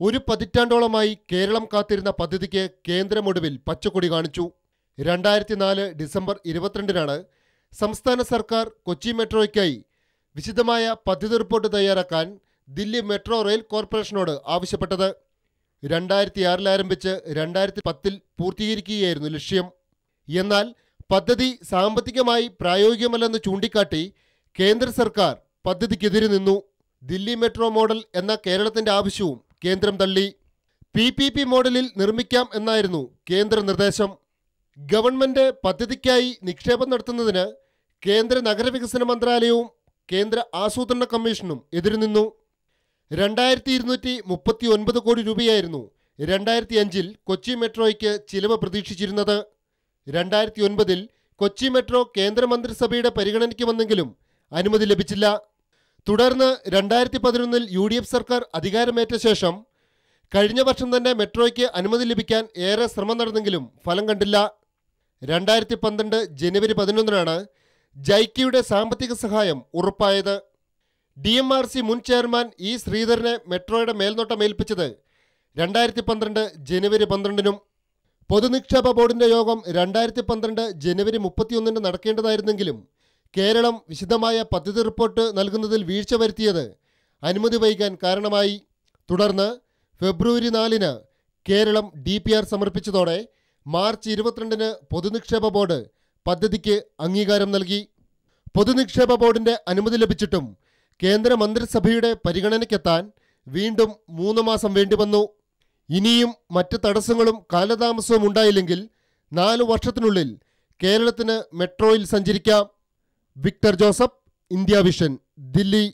ഒരു പതിറ്റാണ്ടോളമായി കേരളം കാത്തിരുന്ന പദ്ധതിക്ക് കേന്ദ്രമൊടുവിൽ പച്ചക്കൊടി കാണിച്ചു. രണ്ടായിരത്തി നാല് ഡിസംബർ ഇരുപത്തിരണ്ടിനാണ് സംസ്ഥാന സർക്കാർ കൊച്ചി മെട്രോയ്ക്കായി വിശദമായ പദ്ധതി റിപ്പോർട്ട് തയ്യാറാക്കാൻ ദില്ലി മെട്രോ റെയിൽ കോർപ്പറേഷനോട് ആവശ്യപ്പെട്ടത്. രണ്ടായിരത്തി ആറിൽ ആരംഭിച്ച് രണ്ടായിരത്തി പത്തിൽ പൂർത്തീകരിക്കുകയായിരുന്നു ലക്ഷ്യം. എന്നാൽ പദ്ധതി സാമ്പത്തികമായി പ്രായോഗികമല്ലെന്ന് ചൂണ്ടിക്കാട്ടി കേന്ദ്ര സർക്കാർ പദ്ധതിക്കെതിരെ നിന്നു. ദില്ലി മെട്രോ മോഡൽ എന്ന കേരളത്തിന്റെ ആവശ്യവും കേന്ദ്രം തള്ളി. പി പി പി മോഡലിൽ നിർമ്മിക്കാം എന്നായിരുന്നു കേന്ദ്ര നിർദ്ദേശം. ഗവൺമെന്റ് പദ്ധതിക്കായി നിക്ഷേപം നടത്തുന്നതിന് കേന്ദ്ര നഗരവികസന മന്ത്രാലയവും കേന്ദ്ര ആസൂത്രണ കമ്മീഷനും എതിരുനിന്നു രണ്ടായിരത്തി ഇരുന്നൂറ്റി മുപ്പത്തി ഒൻപത് കോടി രൂപയായിരുന്നു രണ്ടായിരത്തി അഞ്ചിൽ കൊച്ചി മെട്രോയ്ക്ക് ചിലവ് പ്രതീക്ഷിച്ചിരുന്നത്. രണ്ടായിരത്തി ഒൻപതിൽ കൊച്ചി മെട്രോ കേന്ദ്രമന്ത്രിസഭയുടെ പരിഗണനയ്ക്ക് വന്നെങ്കിലും അനുമതി ലഭിച്ചില്ല. തുടർന്ന് രണ്ടായിരത്തി പതിനൊന്നിൽ യു ഡി എഫ് സർക്കാർ അധികാരമേറ്റ ശേഷം കഴിഞ്ഞ വർഷം തന്നെ മെട്രോയ്ക്ക് അനുമതി ലഭിക്കാൻ ഏറെ ശ്രമം നടന്നെങ്കിലും ഫലം കണ്ടില്ല. രണ്ടായിരത്തി പന്ത്രണ്ട് ജനുവരി പതിനൊന്നിനാണ് ജൈക്കിയുടെ സാമ്പത്തിക സഹായം ഉറപ്പായത്. ഡി എം ആർ സി മുൻ ചെയർമാൻ ഇ ശ്രീധരനെ മെട്രോയുടെ മേൽനോട്ടം ഏൽപ്പിച്ചത് രണ്ടായിരത്തി പന്ത്രണ്ട് ജനുവരി പന്ത്രണ്ടിനും. പൊതുനിക്ഷേപ ബോർഡിന്റെ യോഗം രണ്ടായിരത്തി പന്ത്രണ്ട് ജനുവരി മുപ്പത്തിയൊന്നിന് നടക്കേണ്ടതായിരുന്നെങ്കിലും കേരളം വിശദമായ പദ്ധതി റിപ്പോർട്ട് നൽകുന്നതിൽ വീഴ്ച വരുത്തിയത് അനുമതി വൈകാൻ കാരണമായി. തുടർന്ന് ഫെബ്രുവരി നാലിന് കേരളം ഡി പി ആർ സമർപ്പിച്ചതോടെ മാർച്ച് ഇരുപത്തിരണ്ടിന് പൊതുനിക്ഷേപ ബോർഡ് പദ്ധതിക്ക് അംഗീകാരം നൽകി. പൊതുനിക്ഷേപ ബോർഡിന്റെ അനുമതി ലഭിച്ചിട്ടും കേന്ദ്ര മന്ത്രിസഭയുടെ പരിഗണനയ്ക്കെത്താൻ വീണ്ടും മൂന്ന് മാസം വേണ്ടിവന്നു. ഇനിയും മറ്റ് തടസ്സങ്ങളും കാലതാമസവും ഉണ്ടായില്ലെങ്കിൽ നാലു വർഷത്തിനുള്ളിൽ കേരളത്തിന് മെട്രോയിൽ സഞ്ചരിക്കാം. Victor Joseph India Vision Delhi